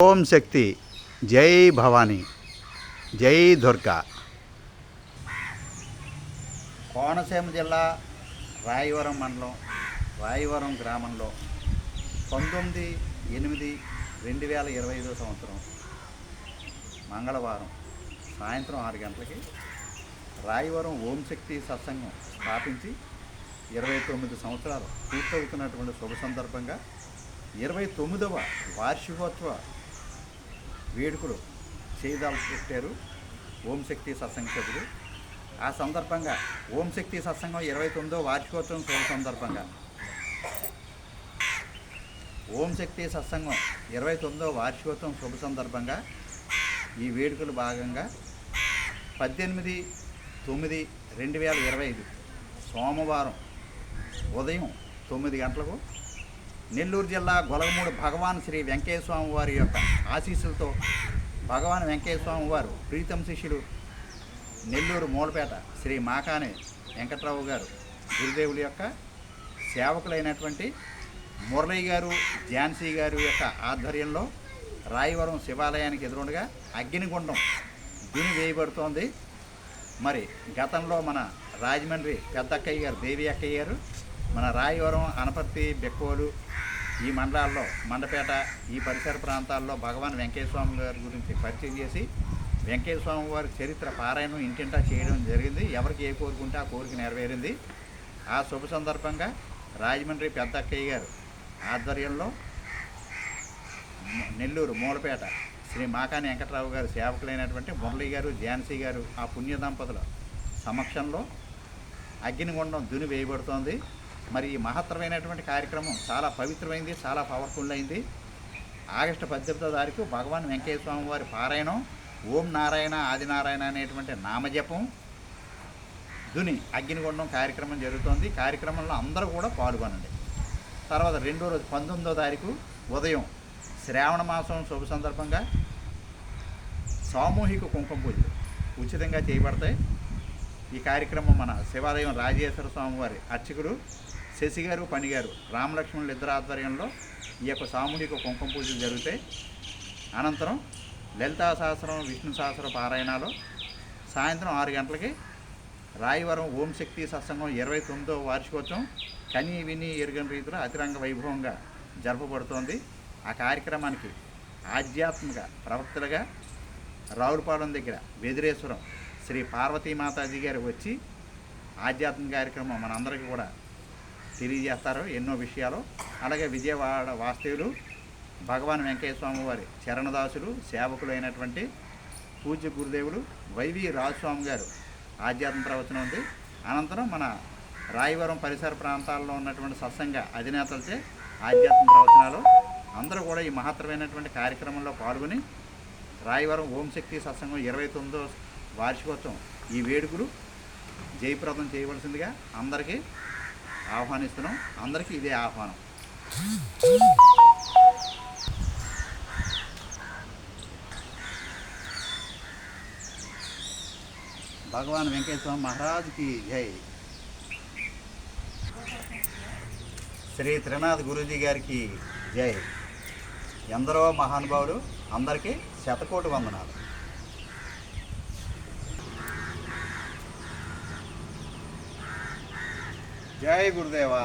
ఓం శక్తి. జై భవానీ. జై దుర్గా. కోనసీమ జిల్లా రాయవరం మండలం రాయవరం గ్రామంలో పంతొమ్మిది ఎనిమిది రెండు వేల ఇరవై ఐదో సంవత్సరం మంగళవారం సాయంత్రం ఆరు గంటలకి రాయవరం ఓం శక్తి సత్సంగం స్థాపించి ఇరవై తొమ్మిది సంవత్సరాలు పూర్తవుతున్నటువంటి శుభ సందర్భంగా ఇరవై తొమ్మిదవ వార్షికోత్సవ వేడుకలు చేయదాలు పెట్టారు. ఓం శక్తి సత్సంగ సభ్యులు. ఆ సందర్భంగా ఓం శక్తి సత్సంగం ఇరవై తొమ్మిదో వార్షికోత్సవం శుభ సందర్భంగా. ఓం శక్తి సత్సంగం ఇరవై తొమ్మిదో వార్షికోత్సవం శుభ సందర్భంగా ఈ వేడుకలు భాగంగా పద్దెనిమిది తొమ్మిది రెండు వేల ఇరవై ఐదు సోమవారం ఉదయం తొమ్మిది గంటలకు నెల్లూరు జిల్లా గొలగమూడి భగవాన్ శ్రీ వెంకటేశ్వరస్వామి వారి యొక్క ఆశీస్సులతో భగవాన్ వెంకయ్య వారు ప్రీతం శిష్యుడు నెల్లూరు మూలపేట శ్రీ మాకాణి వెంకట్రావు గారు గురుదేవుల యొక్క సేవకులైనటువంటి మురళి గారు ఝాన్సీ గారు యొక్క ఆధ్వర్యంలో రాయవరం శివాలయానికి ఎదురుండగా అగ్నిగుండం దీని వేయబడుతోంది. మరి గతంలో మన రాజమండ్రి పెద్దక్కయ్య గారు దేవి అక్కయ్య గారు మన రాయవరం అనపర్తి బెక్కోలు ఈ మండలాల్లో మండపేట ఈ పరిసర ప్రాంతాల్లో భగవాన్ వెంకయ్య గారి గురించి పరిచయం చేసి వెంకయ్య వారి చరిత్ర పారాయణం ఇంటింటా చేయడం జరిగింది. ఎవరికి ఏ కోరుకుంటే ఆ కోరిక నెరవేరింది. ఆ శుభ సందర్భంగా రాజమండ్రి పెద్ద అక్కయ్య గారు ఆధ్వర్యంలో నెల్లూరు మూలపేట శ్రీ మాకాని వెంకటరావు గారు సేవకులైనటువంటి మురళి గారు ఝాన్సీ గారు ఆ పుణ్య దంపతుల సమక్షంలో అగ్నిగుండం దుని వేయబడుతోంది. మరి ఈ మహత్తరమైనటువంటి కార్యక్రమం చాలా పవిత్రమైంది చాలా పవర్ఫుల్ అయింది. ఆగస్టు పద్దెనిమిదో తారీఖు భగవాన్ వెంకయ్య స్వామి వారి పారాయణం ఓం నారాయణ ఆదినారాయణ అనేటువంటి నామజపం దుని అగ్నిగుండం కార్యక్రమం జరుగుతోంది. కార్యక్రమంలో అందరూ కూడా పాల్గొనండి. తర్వాత రెండో రోజు పంతొమ్మిదో తారీఖు ఉదయం శ్రావణ మాసం శుభ సందర్భంగా సామూహిక కుంకుమ పూజలు ఉచితంగా చేయబడతాయి. ఈ కార్యక్రమం మన శివాలయం రాజేశ్వర స్వామివారి అర్చకుడు శశి గారు పని గారు రామలక్ష్మణులు ఇద్దరు ఆధ్వర్యంలో ఈ యొక్క సామూహిక కుంకుమ పూజలు జరుగుతాయి. అనంతరం లలితా సహస్రం విష్ణు సహస్ర పారాయణాలు సాయంత్రం ఆరు గంటలకి రాయవరం ఓం శక్తి సత్సంగం ఇరవై తొమ్మిదో వార్షికోత్సవం కని విని ఎరుగని రీతిలో అతిరంగ వైభవంగా జరపబడుతోంది. ఆ కార్యక్రమానికి ఆధ్యాత్మిక ప్రవక్తలుగా రావులపాలెం దగ్గర వెదిరేశ్వరం శ్రీ పార్వతీమాతాజీ గారు వచ్చి ఆధ్యాత్మిక కార్యక్రమం మనందరికీ కూడా తెలియజేస్తారు ఎన్నో విషయాలు. అలాగే విజయవాడ వాస్తవులు భగవాన్ వెంకయ్య స్వామి వారి చరణదాసులు సేవకులు అయినటువంటి పూజ్య గురుదేవులు వైవి రాజస్వామి గారు ఆధ్యాత్మ ప్రవచనం ఉంది. అనంతరం మన రాయవరం పరిసర ప్రాంతాల్లో ఉన్నటువంటి సత్సంగ అధినేతలచే ఆధ్యాత్మ ప్రవచనాలు. అందరూ కూడా ఈ మహత్తరమైనటువంటి కార్యక్రమంలో పాల్గొని రాయవరం ఓం శక్తి సత్సంగం ఇరవై తొమ్మిదో వార్షికోత్సవం ఈ వేడుకలు జయప్రదం చేయవలసిందిగా అందరికీ ఆహ్వానిస్తున్నాం. అందరికీ ఇదే ఆహ్వానం. భగవాన్ వెంకటేశ్వర మహారాజ్కి జై. శ్రీ త్రినాథ్ గురూజీ గారికి జై. ఎందరో మహానుభావులు అందరికీ శతకోటి వందనాలు. జై గురుదేవా